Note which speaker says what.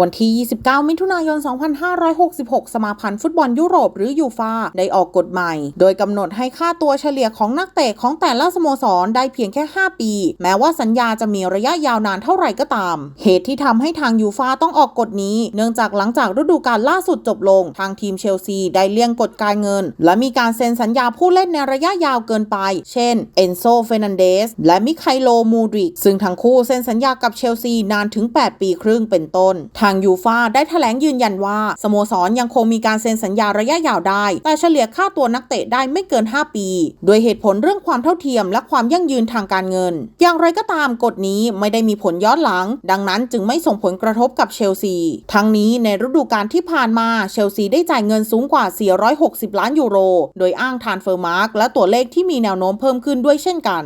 Speaker 1: วันที่ 29 มิถุนายน 2566 สมาพันธ์ฟุตบอลยุโรปหรือยูฟาได้ออกกฎใหม่ โดยกำหนดให้ค่าตัวเฉลี่ยของนักเตะของแต่ละสโมสรได้เพียงแค่ 5 ปี แม้ว่าสัญญาจะมีระยะยาวนานเท่าไหร่ก็ตาม เหตุที่ทำให้ทางยูฟาต้องออกกฎนี้ เนื่องจากหลังจากฤดูกาลล่าสุดจบลง ทางทีมเชลซีได้เลี่ยงกฎการเงิน และมีการเซ็นสัญญาผู้เล่นในระยะยาวเกินไป เช่น เอนโซ เฟนันเดส และมิคาโล มูดริก ซึ่งทั้งคู่เซ็นสัญญากับเชลซีนานถึง 8 ปีครึ่งเป็นต้นางยูฟาได้แถลงยืนยันว่า สโมสรยังคงมีการเซ็นสัญญาระยะยาวได้ แต่เฉลี่ยค่าตัวนักเตะได้ไม่เกิน 5 ปี โดยเหตุผลเรื่องความเท่าเทียมและความยั่งยืนทางการเงิน อย่างไรก็ตามกฎนี้ไม่ได้มีผลย้อนหลัง ดังนั้นจึงไม่ส่งผลกระทบกับเชลซี ทั้งนี้ในฤดูกาลที่ผ่านมาเชลซีได้จ่ายเงินสูงกว่า 460 ล้านยูโร โดยอ้างทานเฟอร์มาร์กและตัวเลขที่มีแนวโน้มเพิ่มขึ้นด้วยเช่นกัน